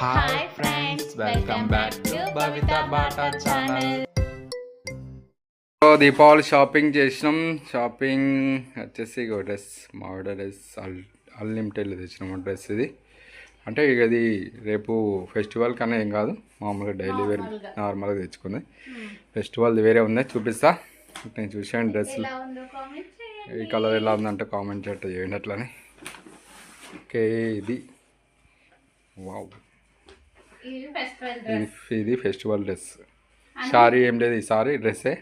Hi friends welcome back to Bhavitha Bata channel so Deepavali shopping చేసినాం. Shopping వచ్చేసి ఇగో dress మా dress అల్ అన్లిమిటెడ్ తెచ్చినాము డ్రెస్ ఇది. అంటే ఇక ఇది రేపు ఫెస్టివల్ కన్నా ఏం కాదు మామూలుగా డైలీ వేర్ నార్మల్గా. తెచ్చుకుంది. ఫెస్టివల్ వేరే ఉంది చూపిస్తా. నేను చూసాను డ్రెస్సులు. చేయండి. ఈ కలర్ ఎలా ఉందంటే కామెంట్ చేయట చేయండి అట్లని. ఓకే ఇది. వావ్. ఇది ఫెస్టివల్ డ్రెస్ ఇది ఫెస్టివల్ డ్రెస్ సారీ ఏం లేదు ఈ సారీ డ్రెస్సే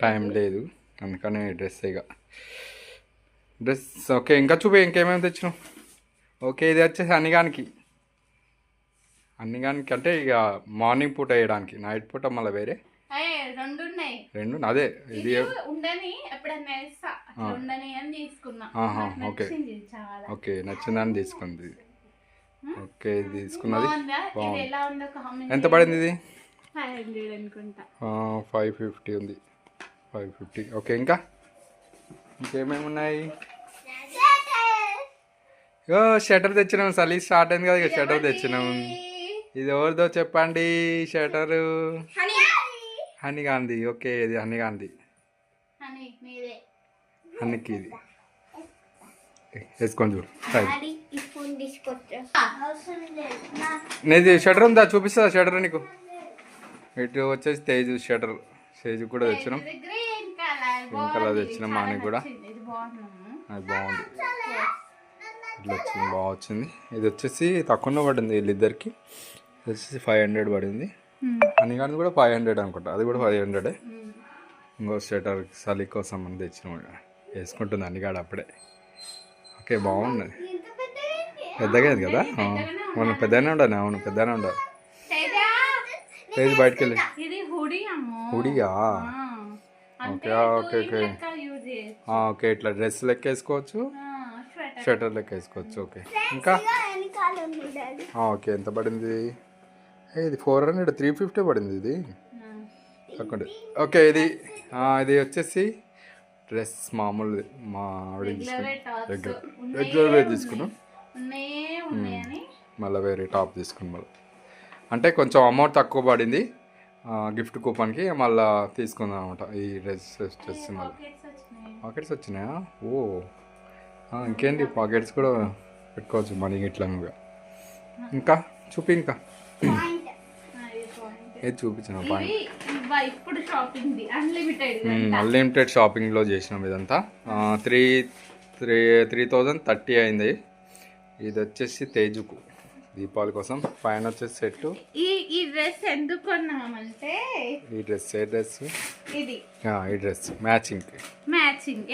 టైం లేదు అందుకనే డ్రెస్ ఇక డ్రెస్ ఓకే ఇంకా చూపి ఇంకేమేమి తెచ్చినాం ఓకే ఇది వచ్చేసి అన్నిగానికి. అన్నిగానికి అంటే ఇక మార్నింగ్ పూట వేయడానికి నైట్ పూట మళ్ళీ వేరే? రెండు ఉన్నాయి రెండు అదే ఇది ఉండని ఎప్పుడన్నా ఓకే నచ్చిందని తీసుకుంది. ఓకే ఇది తీసుకున్నది బాగుందా? ఇది కామెంట్ ఎంత పడింది ఇది? ఫైవ్ ఫిఫ్టీ ఉంది. ఫైవ్ ఫిఫ్టీ ఓకే ఇంకా? ఇంకేమేమి ఉన్నాయి ఇగో షటర్ తెచ్చినాం చలి స్టార్ట్ అయింది కదా ఇక షటర్ తెచ్చినాం. ఇది ఎవరిదో చెప్పండి షటర్ హనీ గాంధీ. ఓకే ఇది హనీ గాంధీ. హనీకి ఇది. వేసుకొని చూడు. నీది షటర్ ఉందా? చూపిస్తా షటర్ నీకు? ఇటు వచ్చేసి తేజ్ షటర్ తేజ్ కూడా తెచ్చినాం. గ్రీన్ కలర్ తెచ్చినాం మానికి కూడా. అది బాగుంది. ఇట్లా వచ్చింది బాగా వచ్చింది. ఇది వచ్చేసి తక్కువనే పడింది వీళ్ళిద్దరికి. ఇది వచ్చేసి ఫైవ్ హండ్రెడ్ పడింది. అని కానీ కూడా ఫైవ్ హండ్రెడ్ అనుకుంటా. అది కూడా ఫైవ్ హండ్రెడే ఇంకో స్వెటర్ చలి కోసం అని తెచ్చినాం. వేసుకుంటుంది అన్నిగాడు అప్పుడే. ఓకే బాగున్నది పెద్దగా అయింది కదా? మనం పెద్దగానే ఉండాలి అవును పెద్దగానే ఉండాలి తేజా తేజ్ బయటకు వెళ్ళి. ఇది హుడి అమ్మో. హుడియా? ఆ. అంటే ఓకే, ఓకే, ఓకే. ఓకే ఇట్లా డ్రెస్ లెక్క వేసుకోవచ్చు స్వెటర్. లెక్క వేసుకోవచ్చు ఓకే. ఇంకా? ఓకే ఎంత పడింది? ఇది ఫోర్ హండ్రెడ్ త్రీ ఫిఫ్టీ పడింది ఇది. తక్కువ ఓకే ఇది ఆ, ఇది వచ్చేసి డ్రెస్ మామూలు మా ఆవిడ తీసుకున్నాం రెగ్యులర్ రెగ్యులర్ వేర్ తీసుకున్నాం. ఉన్నాయే ఉన్నాయని. మళ్ళీ వేరే టాప్ తీసుకున్నాం మళ్ళీ. అంటే కొంచెం అమౌంట్ తక్కువ పడింది. గిఫ్ట్ కూపన్కి మళ్ళీ తీసుకుందాం అనమాట ఈ డ్రెస్ వచ్చేసి మళ్ళీ. పాకెట్స్ వచ్చినాయి. ఓ. ఇంకేంటి? పాకెట్స్ కూడా పెట్టుకోవచ్చు మనీ ఇట్లా ఇంకా? చూపి ఇంకా. ఏది చూపించిన అన్లిమిటెడ్ షాపింగ్లో చేసినాం ఇదంతా. Three three three thousand thirty అయింది. ఇది వచ్చేసి తేజుకు దీపావళి కోసం. పైన వచ్చేసి సెట్ ఈ ఈ డ్రెస్ ఎందుకు కొన్నామంటే ఈ డ్రెస్ ఏ డ్రెస్? ఇది. ఈ డ్రెస్. మ్యాచింగ్. మ్యాచింగ్.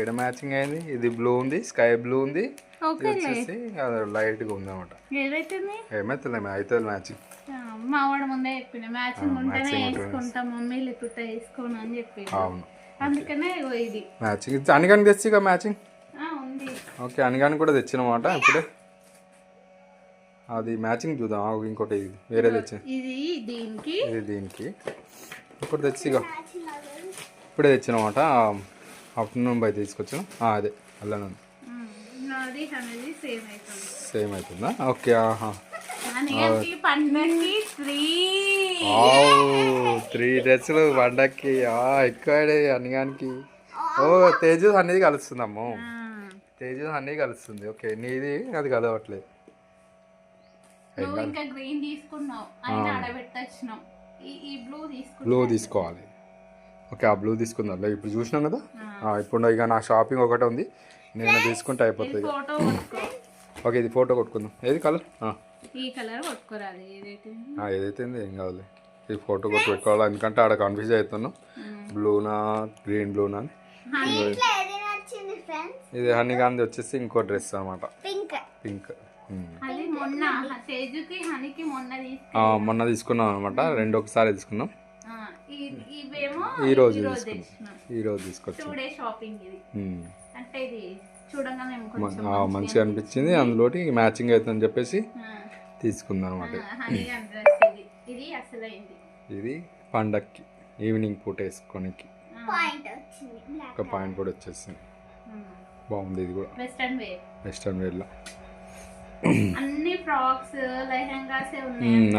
ఏడ మ్యాచింగ్ అయింది? ఇది బ్లూ ఉంది స్కై బ్లూ ఉంది. వచ్చేసి లైట్గా ఉంది అనమాట ఏమవుతుంది అవుతుంది మ్యాచింగ్. మా వాడు ముందే చెప్పిన మ్యాచింగ్ ఉంటేనే వేసుకుంటా మమ్మీ వేసుకోను అని చెప్పి అవును. అందుకనే ఇది. మ్యాచింగ్. అనిగాని తెచ్చి ఇక మ్యాచింగ్. ఓకే అనిగాని కూడా తెచ్చినమాట ఇప్పుడే. అది మ్యాచింగ్ చూద్దాం. ఇంకోటి ఇది వేరే తెచ్చి ఇది దీనికి. ఇది దీనికి. ఇంకోటి తెచ్చి ఇప్పుడే తెచ్చినమాట. ఆఫ్టర్నూన్ బై తీసుకొచ్చాను. అదే అనేది సేమ్ అవుతుంది ఓకే ఆహా. త్రీ. త్రీ డ్రెస్సులు పండక్కి. ఎక్కువ అనిగానికి. ఓ తేజు అనేది కలుస్తుందమ్మో. తేజు అనేది కలుస్తుంది. ఓకే నీది? అది కలవట్లేదు. నువ్వు ఇంకా గ్రీన్ తీసుకున్నావు. అయినా ఆడబెట్టొచ్చినావు ఈ ఈ బ్లూ తీసుకున్నావు బ్లూ తీసుకోవాలి. ఓకే ఆ బ్లూ తీసుకుందాం. ఇప్పుడు చూసినాం కదా? ఇప్పుడు ఇక నా షాపింగ్ ఒకటే ఉంది. నేను తీసుకుంటే అయిపోతుంది. ఫోటో ఓకే ఇది ఫోటో కొట్టుకుందాం. ఏది కలర్ ఈ కలర్ కొట్టుకోరాదు ఏదైతే ఏం కావాలి ఇది ఫోటో కొట్టు పెట్టుకోవాలి ఎందుకంటే ఆడ కన్ఫ్యూజ్ అవుతున్నాం. బ్లూనా గ్రీన్ బ్లూనా అని. ఇది హనీ గాంధీ వచ్చేసి ఇంకో డ్రెస్ అనమాట పింక్ అది మొన్న తేజుకి హనికి మొన్న తీసుకు మొన్న తీసుకున్నాం అనమాట రెండు ఒకసారి తీసుకున్నాం. ఆ, ఈ- ఇవేమో ఈ రోజు ఈ రోజు తీసుకున్నాం. ఈ రోజు తీసుకొచ్చాం. టూ డే షాపింగ్ ఇది. ఉమ్. అంటే ఇది చూడంగానే మ- కొంచెం ఆ, మంచిగా అనిపించింది. అందులోటి మ్యాచింగ్ అవుతుందని చెప్పేసి తీసుకుందాం అనమాట హనీ డ్రెస్ ఇది. ఇది అసలైంది. ఇది పండక్కి ఈవినింగ్ పూట వేసుకోనికి. ఒక పాయింట్ కూడా వచ్చేసింది. బాగుంది ఇది కూడా. వెస్టర్న్ వేర్ వెస్టర్న్ వేర్లో అన్ని ఫ్రాక్స్ లెహంగాస్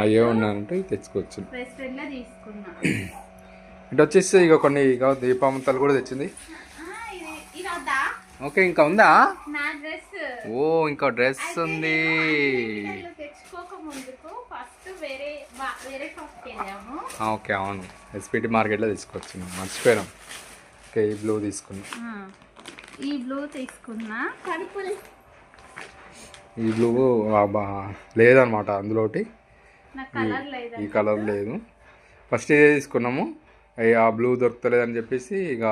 అయ్యే ఉన్నాయంటే తెచ్చుకోవచ్చు. రెస్టారెంట్లో తీసుకున్నా. ఇటు వచ్చేసి ఇక కొన్ని ఇక దీపామంతాలు కూడా తెచ్చింది. ఓకే ఇంకా ఉందా? నా డ్రెస్. ఓ ఇంకా డ్రెస్ ఉంది. ఓకే అవును. ఎస్పీటీ మార్కెట్లో తీసుకొచ్చి మర్చిపోయాం ఓకే ఈ బ్లూ తీసుకున్నాం. ఈ బ్లూ తీసుకున్నా. పర్పుల్ ఈ బ్లూ లేదనమాట అందులోటి. నాకు కలర్ లేదా ఈ కలర్ లేదు. ఫస్ట్ ఇదే తీసుకున్నాము. ఆ బ్లూ దొరకలేదని చెప్పేసి ఇక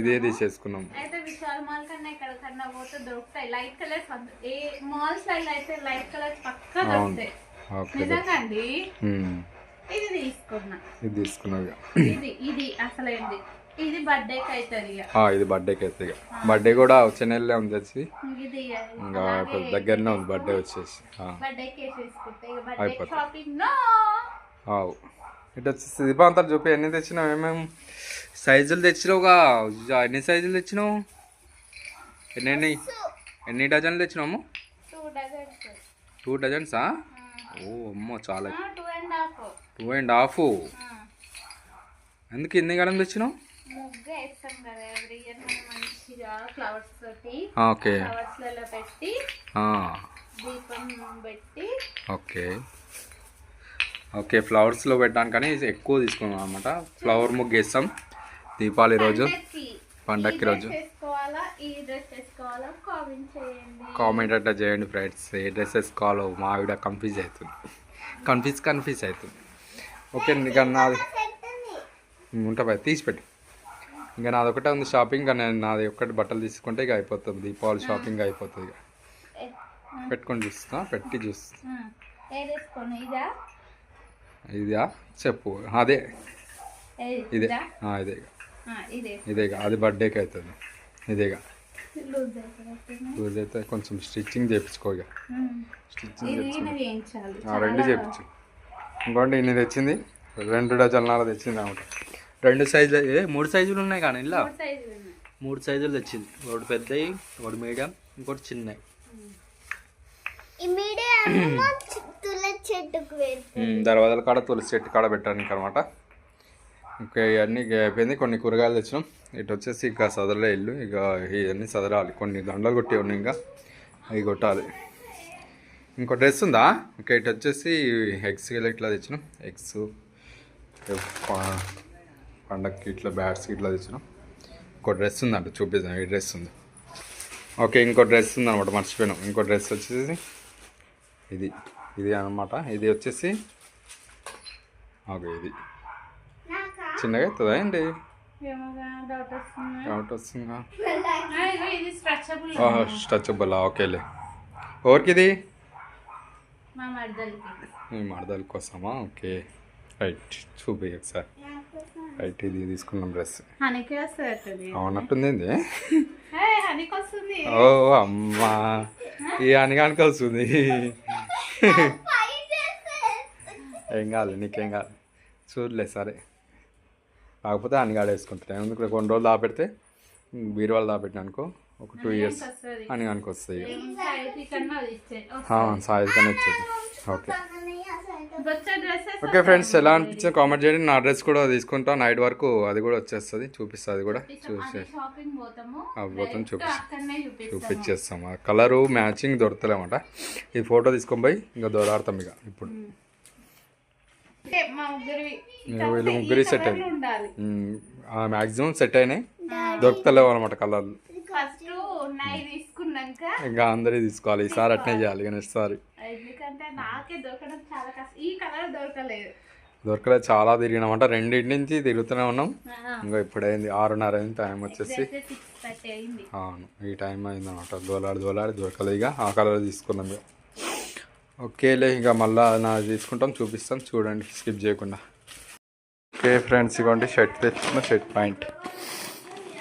ఇదే తీసేసుకున్నాం అయితే విశాల్ మాల్ కన్నా ఎక్కడికన్నా పోతే దొరుకుతాయి. లైట్ కలర్స్ ఏ మాల్స్లో అయితే లైట్ కలర్స్ పక్కా దొరుకుతాయి. ఓకే నిజంగా అండి? ఉమ్, ఇది తీసుకున్నా. ఇది తీసుకున్నాం ఇది ఇది అసలైంది ఇది బర్త్డేకి అవుతుంది ఇక. ఇది బర్త్డేకి అయితే ఇక. బర్త్డే కూడా వచ్చే నెలలో ఉంది వచ్చి ఇది ఇంకా. దగ్గరనే ఉంది బర్త్డే వచ్చేసి. బర్త్డేకి అయిపోతుంది. షాపింగ్ నో ఇటు వచ్చేసి దీపాంతలు చూపి ఎన్ని తెచ్చినావు ఏమేమి సైజులు తెచ్చినావుగా ఎన్ని సైజులు తెచ్చినావు? ఎన్ని ఎన్ని డజన్లు తెచ్చినాము టూ డజన్సా ఓ అమ్మో చాలా టూ అండ్ హాఫ్ ఎందుకు ఎన్ని గడం తెచ్చినావు? ఓకే. ఓకే. ఓకే ఫ్లవర్స్లో పెట్టడానికని ఎక్కువ తీసుకున్నాం అనమాట ఫ్లవర్ ముగ్గు వేస్తాం దీపావళి రోజు. పండక్కి రోజు. డ్రెస్ వేసుకోవాలా? డ్రెస్ వేసుకోవాలా? కామెంట్ అట్లా చేయండి ఫ్రెండ్స్. ఏ డ్రెస్సెస్ కావాలో మా ఆవిడ కన్ఫ్యూజ్ అవుతుంది. కన్ఫ్యూజ్ కన్ఫ్యూజ్ అవుతుంది. ఓకే ఇంకా నాది. ఉంటా తీసి పెట్టు. ఇంకా నాది ఒకటే ఉంది షాపింగ్ నేను నాది ఒక్కటి బట్టలు తీసుకుంటే ఇక అయిపోతుంది. దీపావళి షాపింగ్ అయిపోతుంది ఇక. పెట్టుకొని చూస్తున్నా పెట్టి చూస్తా. ఇదా? చెప్పు. అదే? ఇదే. ఇదా? ఇదే ఇదేగా అది బర్త్డేకి అవుతుంది. ఇదేగా లూజ్ అయితే కొంచెం స్టిచ్చింగ్ చేయించుకో ఇక. స్టిచ్చింగ్ ఆ, రెండు చేయించు. ఇంకోటి ఇన్ని తెచ్చింది. రెండు డజన్ల తెచ్చింది ఆమె. రెండు సైజులు ఏ మూడు సైజులు ఉన్నాయి కానీ ఇలా మూడు సైజులు తెచ్చింది. ఒకటి పెద్దవి ఒకటి మీడియం ఇంకోటి చిన్నవి దర్వాజాల కాడ తులసి చెట్టు కాడ పెట్టడానికి అనమాట ఇంకా ఇవన్నీ అయిపోయింది. కొన్ని కూరగాయలు తెచ్చినాం. ఇటు వచ్చేసి ఇక సదరలే ఇల్లు. ఇక ఇవన్నీ సదరాలి. కొన్ని దండలు కొట్టి ఉన్నాయి ఇంకా. అవి కొట్టాలి. ఇంకో డ్రెస్ ఉందా? ఇంకా ఇటు వచ్చేసి ఎగ్స్ ఇట్లా తెచ్చినాం. ఎగ్స్ పండగకి ఇట్లా బ్యాట్స్ ఇట్లా తెచ్చినాం. ఇంకో డ్రెస్ ఉందంట చూపిద్దాం. ఈ డ్రెస్ ఉంది. ఓకే ఇంకో డ్రెస్ ఉందన్నమాట మర్చిపోయినాం. ఇంకో డ్రెస్ వచ్చేసి ఇది. ఇది అన్నమాట. ఇది వచ్చేసి ఓకే ఇది. చిన్నగా అవుతుందా ఏమోగా డౌట్ వస్తుంది. స్ట్రచబుల్ ఓకేలే. ఎవరికి ఇది? మా మరదల కోసమా? ఓకే. రైట్ చూపి ఒకసారి రైట్ ఇది తీసుకున్నాం డ్రెస్. అవునట్టుంది ఏంది? ఓ అమ్మా. ఈ అనగానికి వస్తుంది. ఏం కాదు నీకేం కాదు చూడలే సరే. కాకపోతే అనిగాడు వేసుకుంటాను ఎందుకు? కొన్ని రోజులు దాపెడితే బీరువాళ్ళు దాపెట్టిన అనుకో. ఒక టూ ఇయర్స్ వస్తాయి ఇక. సైజ్ కన్నా అది ఇచ్చే సాయిజ్ కానీ వచ్చేది ఓకే. ఓకే ఫ్రెండ్స్ ఎలా అనిపించింది కామెంట్ చేయండి. నా డ్రెస్ కూడా తీసుకుంటా. నైట్ వరకు అది కూడా వచ్చేస్తుంది. చూపిస్తుంది అది కూడా చూసే షాపింగ్ పోతాము. ఆ, పోతాం, చూపిస్తా. చూపించేస్తాం. ఆ కలరు మ్యాచింగ్ దొరకలేమాట. ఈ ఫోటో తీసుకొని పోయి ఇంకా దొరాడతాం ఇక ఇప్పుడు. వీళ్ళు ముగ్గురి సెట్ అయింది మ్యాక్సిమం సెట్ అయినాయి. దొరుకుతలేవు అనమాట కలర్లు. ఉన్నాయి తీసుకున్నాక ఇంకా అందరి తీసుకోవాలి. ఈసారి అట్నే చేయాలి ఇక నెక్స్ట్ సారి. ఎందుకంటే నాకే దొరకడం చాలా కష్టం. ఈ కలర్ దొరకలేదు. దొరకలేదు చాలా తిరిగినామంట రెండింటి నుంచి తిరుగుతూనే ఉన్నాం. ఇంకా ఇప్పుడైంది. ఆరున్నర అయింది టైం వచ్చేసి. అయింది. అవును ఈ టైం అయిందన్నమాట దోలాడి దోలాడి దొరకలేదు ఇక. ఆ కలర్ తీసుకున్నాం ఇక. ఓకేలే ఇక మళ్ళీ నా తీసుకుంటాం చూపిస్తాం. చూడండి స్కిప్ చేయకుండా. ఓకే ఫ్రెండ్స్ ఇవ్వండి షర్ట్ తెచ్చుకున్న షర్ట్ పాయింట్.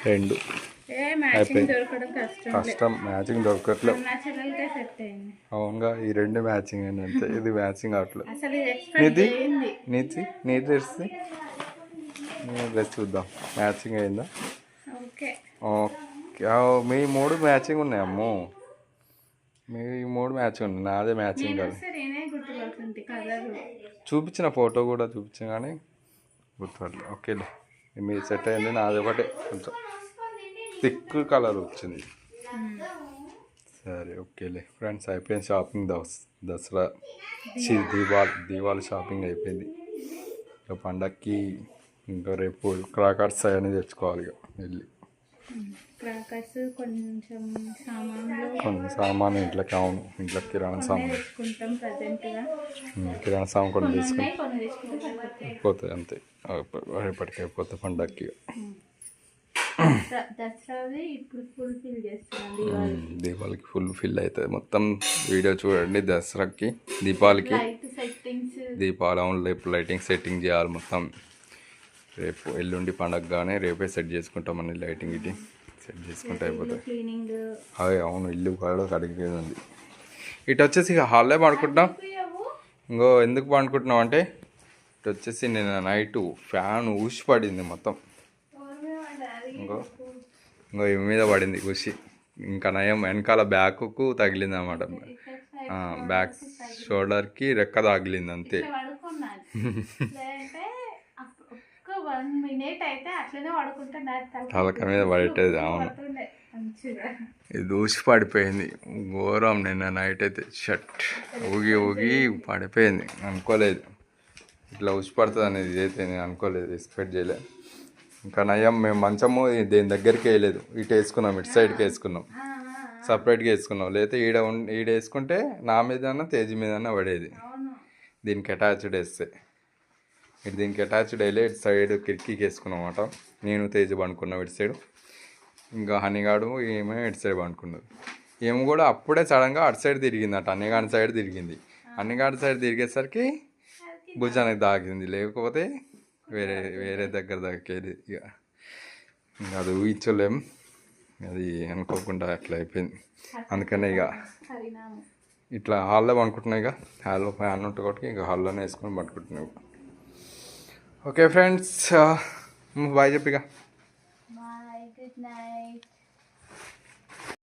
రెండు. కష్టం మ్యాచింగ్ అయింది. అవునుగా ఈ రెండు మ్యాచింగ్ అండి అంతే. ఇది మ్యాచింగ్ అవట్లేదు నీది? నీది? నీ డ్రెస్ నీ డ్రెస్ చూద్దాం. మ్యాచింగ్ అయిందా? ఓకే. మీ మూడు మ్యాచింగ్ ఉన్నాయి అమ్మో. మీ మూడు మ్యాచ్ ఉంది నాదే మ్యాచింగ్ కాదు. చూపించిన ఫోటో కూడా చూపించిన కానీ గుర్తుపట్టలేదు ఓకేలే మీ సెట్ అయింది నాది ఒకటే. కొంచెం థిక్ కలర్ వచ్చింది. సరే ఓకేలే. ఫ్రెండ్స్ అయిపోయింది షాపింగ్ దస్ దసరా. దీపావళి దీపావళి షాపింగ్ అయిపోయింది. ఇక పండక్కి ఇంకా రేపు క్రాకర్స్ అవన్నీ తెచ్చుకోవాలి ఇక వెళ్ళి. క్రాకర్స్ కొంచెం సామాన్లు కొన్ని సామాన్ ఇంట్లోకి అవును. ఇంట్లో కిరాణా సామాన్ కిరాణా సామాన్ కొన్ని తీసుకుని అయిపోతాయి అంతే. రేపటికి అయిపోతాయి పండక్కి దసరాది ఇప్పుడు ఫుల్ ఫిల్ చేస్తున్నాం దీపావళికి. అవుతుంది మొత్తం వీడియో చూడండి దసరాకి. దీపావళికి దీపావళి అవును రేపు లైటింగ్ సెట్టింగ్ చేయాలి మొత్తం. రేపు ఎల్లుండి పండగగానే రేపే సెట్ చేసుకుంటామని లైటింగ్ ఇటు సెట్ చేసుకుంటే అయిపోతుంది అదే అవును ఇల్లు కూడా కడిగేది ఇటు వచ్చేసి ఇక హాల్లో పడుకుంటాం ఇంకో ఎందుకు పండుకుంటున్నాం అంటే ఇటు వచ్చేసి నేను నైట్ ఫ్యాన్ ఊసి పడింది మొత్తం. ఇంకో ఇంకో ఇవి మీద పడింది ఊసి ఇంకా నయం వెనకాల బ్యాక్కు తగిలింది అనమాట బ్యాక్ షోల్డర్కి రెక్క తగిలింది అంతే. తలక మీద పడేది అవును. ఇది దూసి పడిపోయింది. ఘోరం నిన్న నైట్ అయితే. షట్. ఊగి ఊగి పడిపోయింది. అనుకోలేదు. ఇట్లా ఉసి పడుతుంది అనేది ఇదైతే నేను అనుకోలేదు. ఎక్స్పెక్ట్ చేయలేదు. ఇంకా నయం మేము మంచము దేని దగ్గరికి వేయలేదు. ఇటు వేసుకున్నాం ఇటు సైడ్కి వేసుకున్నాం. సపరేట్గా వేసుకున్నాం. లేకపోతే ఈడ ఉం- ఈడ వేసుకుంటే నా మీదన్నా తేజీ మీదన్నా పడేది. దీనికి అటాచ్డ్ వేస్తే. ఇటు దీనికి అటాచ్డ్ వేయలే ఇటు సైడ్ కిటికీకి వేసుకున్నాం అన్నమాట నేను తేజ పండుకున్నాం ఇటు సైడ్ ఇంకా హనీగాడు ఏమో ఇటు సైడ్ పండుకున్నది. ఏమో కూడా అప్పుడే సడన్గా అటు సైడ్ తిరిగింది అట అన్నగాడి సైడ్ తిరిగింది అన్నగాడి సైడ్ తిరిగేసరికి భుజానికి దాగింది. లేకపోతే వేరే వేరే దగ్గర దక్కేది ఇక ఇంకా అది ఊహించలేం. అది అనుకోకుండా అట్లా అయిపోయింది. అందుకనే ఇక ఇట్లా హాల్లో పండుకుంటున్నాయి ఇక హాల్లో ఫ్యాన్ ఉంటుంది కాబట్టి ఇక హాల్లోనే వేసుకొని పండుకుంటున్నాయి ఓకే ఫ్రెండ్స్ బాయ్ చెప్పిగా గుడ్ నైట్.